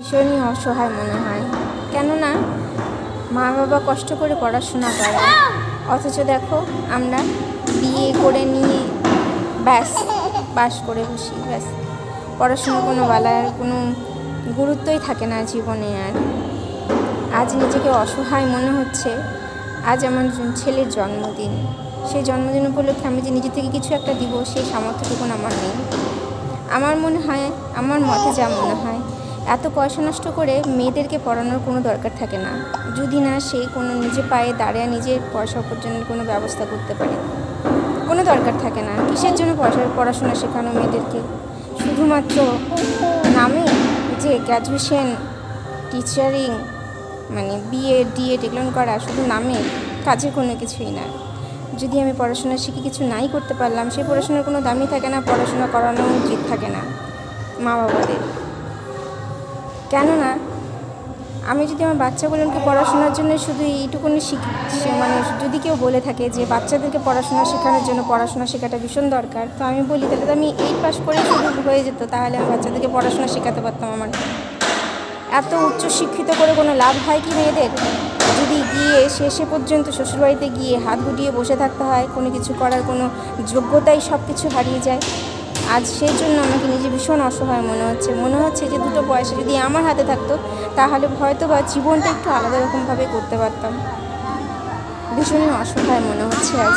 ভীষণই অসহায় মনে হয়। কেননা মা বাবা কষ্ট করে পড়াশোনা করে। অথচ দেখো, আমরা বিয়ে করে নিয়ে ব্যাস পাস করে বসি, ব্যাস। পড়াশোনার কোনো বেলার কোনো গুরুত্বই থাকে না জীবনে আর। আজ নিজেকে অসহায় মনে হচ্ছে, আজ আমার ছেলের জন্মদিন। সেই জন্মদিন উপলক্ষে আমি যে নিজে থেকে কিছু একটা দিব, সেই সামর্থ্যটুকুন আমার নেই। আমার মনে হয়, আমার মতে যা মনে হয় এত পয়সা নষ্ট করে মেয়েদেরকে পড়ানোর কোনো দরকার থাকে না। যদি না সে কোনো নিজে পায়ে দাঁড়িয়ে নিজের পয়সা উপার্জনের কোনো ব্যবস্থা করতে পারে। কোনো দরকার থাকে না। কিসের জন্য পয়সা, পড়াশোনা শেখানো মেয়েদেরকে? শুধুমাত্র নামে যে গ্র্যাজুয়েশন টিচারিং মানে বিএ ডিএড এগুলো করা শুধু নামে কাজের কোনো কিছুই না। যদি আমি পড়াশোনা শিখে কিছু নাই করতে পারলাম সেই পড়াশোনার কোনো দামই থাকে না, পড়াশোনা করানো উচিত থাকে না। মা বাবাদের কেননা, আমি যদি আমার বাচ্চাগুলোকে পড়াশোনার জন্য শুধু এইটুকুনি শিখ মানে যদি কেউ বলে থাকে যে বাচ্চাদেরকে পড়াশোনা শেখানোর জন্য পড়াশোনা শেখাটা ভীষণ দরকার, তো আমি বলি তাহলে তো আমি এইট পাস করে শুধু হয়ে যেত, তাহলে আমি বাচ্চাদেরকে পড়াশোনা শেখাতে পারতাম আমার। এত উচ্চ শিক্ষিত করে কোনো লাভ হয় কি মেয়েদের? যদি গিয়ে শেষে পর্যন্ত শ্বশুরবাড়িতে গিয়ে হাত গুটিয়ে বসে থাকতে হয়, কোনো কিছু করার কোনো যোগ্যতাই সব কিছু হারিয়ে যায়। আজ সেই জন্য আমাকে নিজে ভীষণ অসহায় মনে হচ্ছে। মনে হচ্ছে যে দুটো পয়সা যদি আমার হাতে থাকতো, তাহলে হয়তো বা জীবনটা একটু আলাদা রকমভাবে করতে পারতাম। ভীষণই অসহায় মনে হচ্ছে আজ